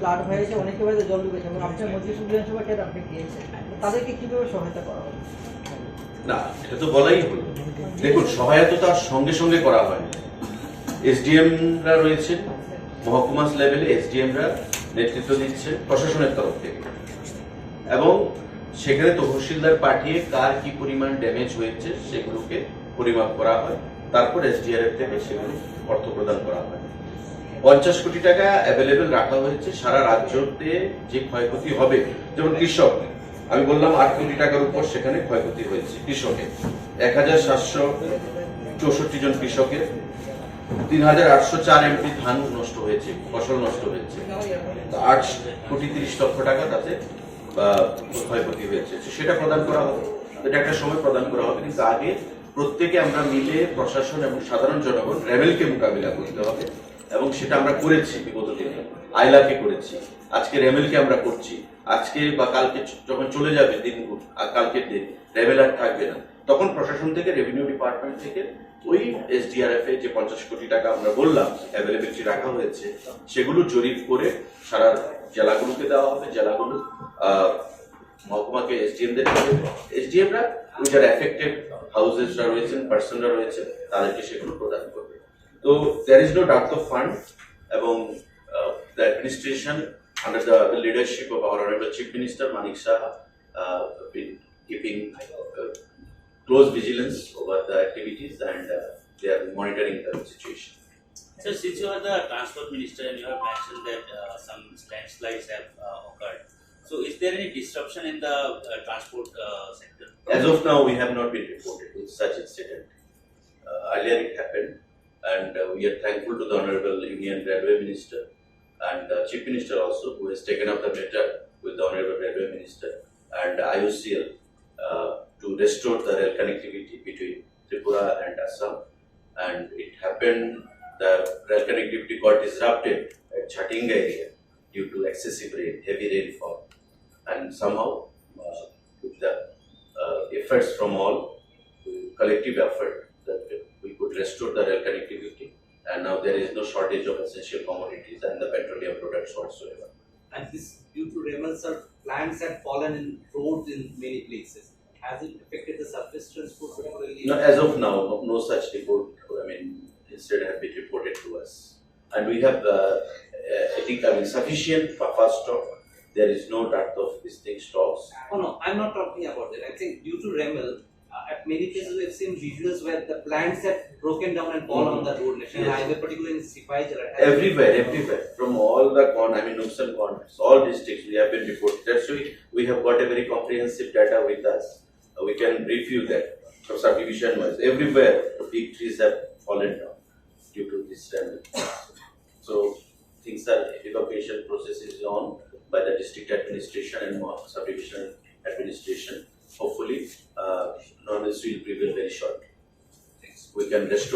Flood হয়েছে অনেকে বাড়িতে জল ঢুকেছে এবং আপনার মজলিস বিধানসভা কেন আপনি গিয়েছেন তাদেরকে কীভাবে সহায়তা করা হবে? না এটা তো বলাই হলো। দেখুন সহায়তা তার সঙ্গে সঙ্গে করা হয়। এসডিএমরা রয়েছেন মহকুমা লেভেলে এসডিএমরা নেতৃত্ব দিচ্ছে প্রশাসনের তরফ থেকে। এবং সেখানে তহসিলদার পাঠিয়ে কার কি পরিমাণ ড্যামেজ হয়েছে সেগুলোকে পরিমাপ করা হয়। তারপর এসডিআরএফ থেকে সেগুলো অর্থ প্রদান করা হয়। পঞ্চাশ কোটি টাকা অ্যাভেলেবেল রাখা হয়েছে সারা রাজ্যতে যে ক্ষয়ক্ষতি হবে। যেমন কৃষক, আমি বললাম আট কোটি টাকার উপর সেখানে ক্ষয়ক্ষতি হয়েছে কৃষকের। এক হাজার সাতশো চৌষট্টি জন কৃষকের, তিন হাজার আটশো চার এমপি ধান নষ্ট হয়েছে, ফসল নষ্ট হয়েছে। আট কোটি তিরিশ লক্ষ টাকা তাতে ক্ষয়ক্ষতি হয়েছে। সেটা প্রদান করা হবে। এটা একটা সময় প্রদান করা হবে। কিন্তু আগে প্রত্যেকে আমরা মিলে প্রশাসন এবং সাধারণ জনগণ রেবেলকে মোকাবিলা করতে হবে। এবং সেটা আমরা করেছি বিগত দিনে। আইলাকে করেছি। আজকে রেমেলকে আমরা করছি। আজকে বা কালকে যখন চলে যাবে দিন আর কালকের দিন রেবেল আর থাকবে না। তখন প্রশাসন থেকে রেভিনিউ ডিপার্টমেন্ট থেকে, ওই এসডিআরএফ এ যে পঞ্চাশ কোটি টাকা আমরা বললাম অ্যাভেলেবিলিটি রাখা হয়েছে, সেগুলো জরিপ করে সারা জেলাগুলোকে দেওয়া হবে। জেলাগুলো মহকুমাকে এসডিএমদের এসডিএমরা ওই যারা এফেক্টেড হাউসেসরা রয়েছেন পার্সনরা রয়েছেন, তাদেরকে সেগুলো প্রদান করবে। তো there is no duct of fund এবং the administration under the, the leadership of our honorable chief minister Manik Shah uh, been keeping uh, close vigilance over the activities and uh, they are monitoring the situation. Sir, since you are the transport minister and you have mentioned that uh, some landslides have uh, occurred, so is there any disruption in the uh, transport uh, sector? As of now, we have not been reported with such incident. Uh, earlier it happened, and uh, we are thankful to the Honorable Union Railway Minister and uh, Chief Minister also, who has taken up the matter with the Honorable Railway Minister and IOCL uh, to restore the rail connectivity between Tripura and Assam. And it happened, the rail connectivity got disrupted at Chatinga area due to excessive rain, heavy rainfall. And somehow, uh, with the uh, efforts from all, collective effort, that we could restore the rail connectivity. And now there is no shortage of essential commodities and the petroleum products whatsoever. and this due to sir, plants had fallen in roads in many places. Has it affected the surface transport particularly? No, as of now, no, such report, I mean, instead have been reported to us. And we have, uh, uh, I think, I mean, sufficient buffer stock. There is no dearth of this thing stocks. Oh no, I'm not talking about that. I think due to Remel, at many places we have seen visuals where the plants have broken down and fallen on the road, national Yes. highway, particularly in Sipai. Everywhere, everywhere, from all the con, I mean, nooks and corners, all districts, we have been reported. That's why we have got a very comprehensive data with us. Uh, We can brief you that from subdivision wise, everywhere, the big trees have fallen down due to this damage. So, things are, evacuation process is on by the district administration and subdivision administration. Hopefully, uh, normalcy will prevail very shortly. We can restore